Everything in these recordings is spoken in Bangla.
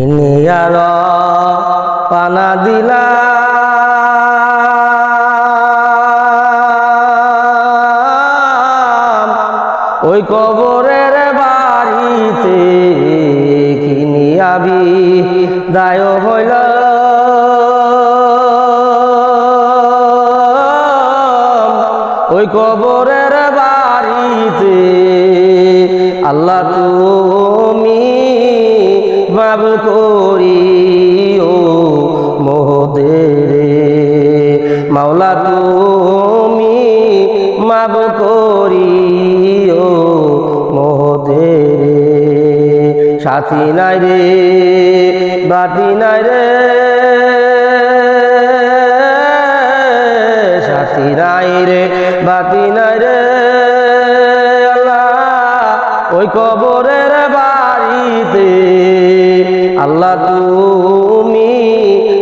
কিনিয়ার পানা দিলা। ওই কবরের বাড়িতে কিনিয়াবি দায় হইল। ওই কবরের বাড়িতে আল্লাহ তুমি মাব করিও মোহদের মাওলা, তুমি মাব করিও মোহদের সাথী নাই রে, বাতি নাই রে। সাথী নাই রে, বাতি নাই রে। আল্লাহ, ওই কবরের বাড়িতে তুমি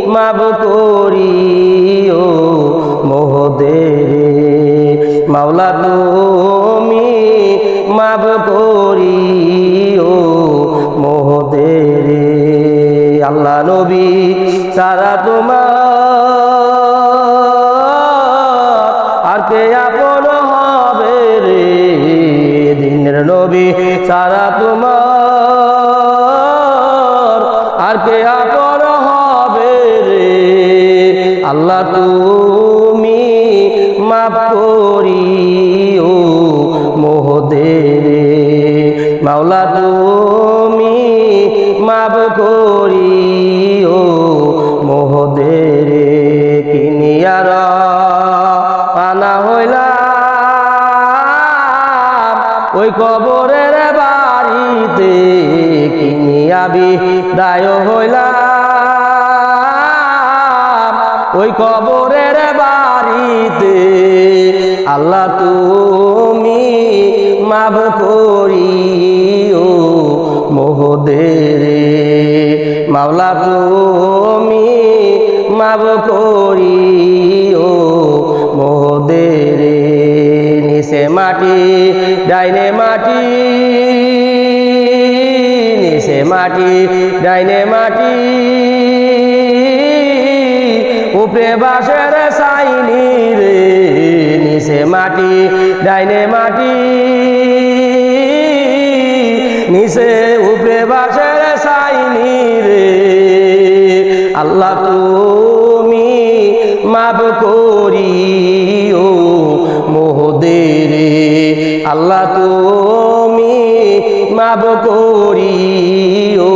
মাব করিও মোহদের মাওলা তুমি মাব করিও মোহদের আল্লাহ নবী সারা তোমার আল্লাহ তুমি মাফ করিও মোহদের। মাওলা তুমি মাফ করিও মোহদের। কিনিয়ার আনা হইলাম ওই কবরের বাড়িতে। কিনিয়াবি দায় হইলাম ওই কবরের বাড়িতে, আল্লাহ তুমি মাফ করিও মোহদের। মাওলা তুমি মাফ করিও মোহদের। নিচে মাটি, ডাইনে মাটি, নিচে মাটি, ডাইনে মাটি। উপরে বাসের সাইনি রে, নিচে মাটি, ডাইনে মাটি। নিচে উপরে বাসের সাইনি রে, আল্লাহ তুমি মাফ করিও মোহদের। আল্লাহ তুমি মাফ করিও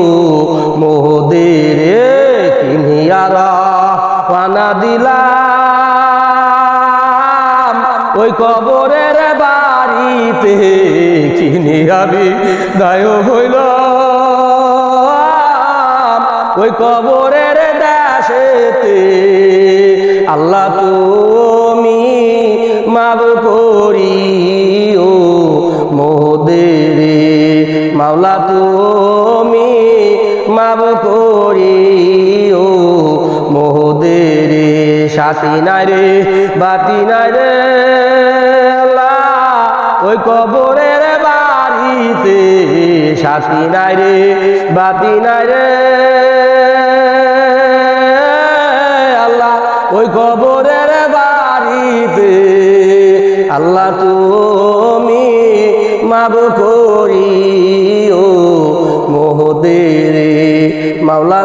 মোহদের। কিনিয়ারা পানা দিলাম, ওই কবরের বাড়িতে কিনি আমি দায় হইল। ওই কবরের দেশেতে আল্লাহ তুমি মাব করিও, মোদের মাওলা তুমি মাব করিও। মোদের নাই রে, বাতি নাই রে, আল্লাহ। ওই কবরের বাড়িতে নাই রে, বাতি নাই রে। আল্লাহ, ওই কবরের বাড়িতে আল্লাহ তুমি মাব করিও, মোহদের মাওলা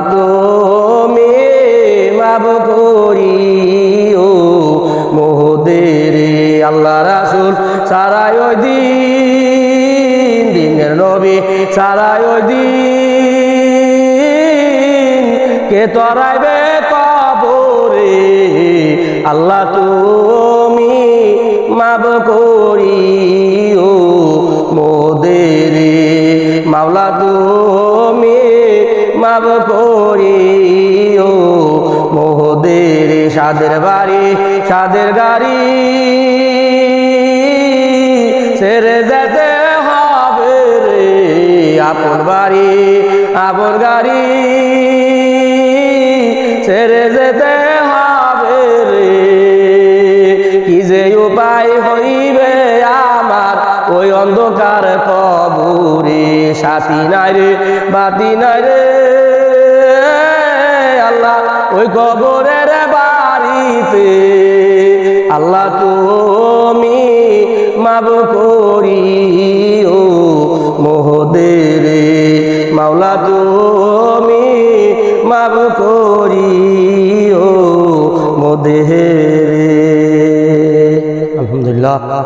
তুমি মাব করিও মোহদের আল্লাহ রাসুল। সারাই ওই দিন, দিনের নবী সারাই ওই দিন কে তরাইবে কবরে? আল্লাহ তুমি মাব করিও মোদের মাওলা তুমি মাব করিও সাদের বাড়ি সাদের গাড়ি ছেড়ে যেতে হবে রে আপন বাড়ি, আপন গাড়ি ছেড়ে যেতে হবে রে। কি যে উপায় হইবে আমার ওই অন্ধকার কবরে? সাথী নাই রে, বাতি নাই রে। আল্লাহ, ওই কবরের রূপে আল্লাহ তুমি মাব করিও মোহদের মাওলা তুমি মাব অ মদে আলহামদুলিল্লাহ।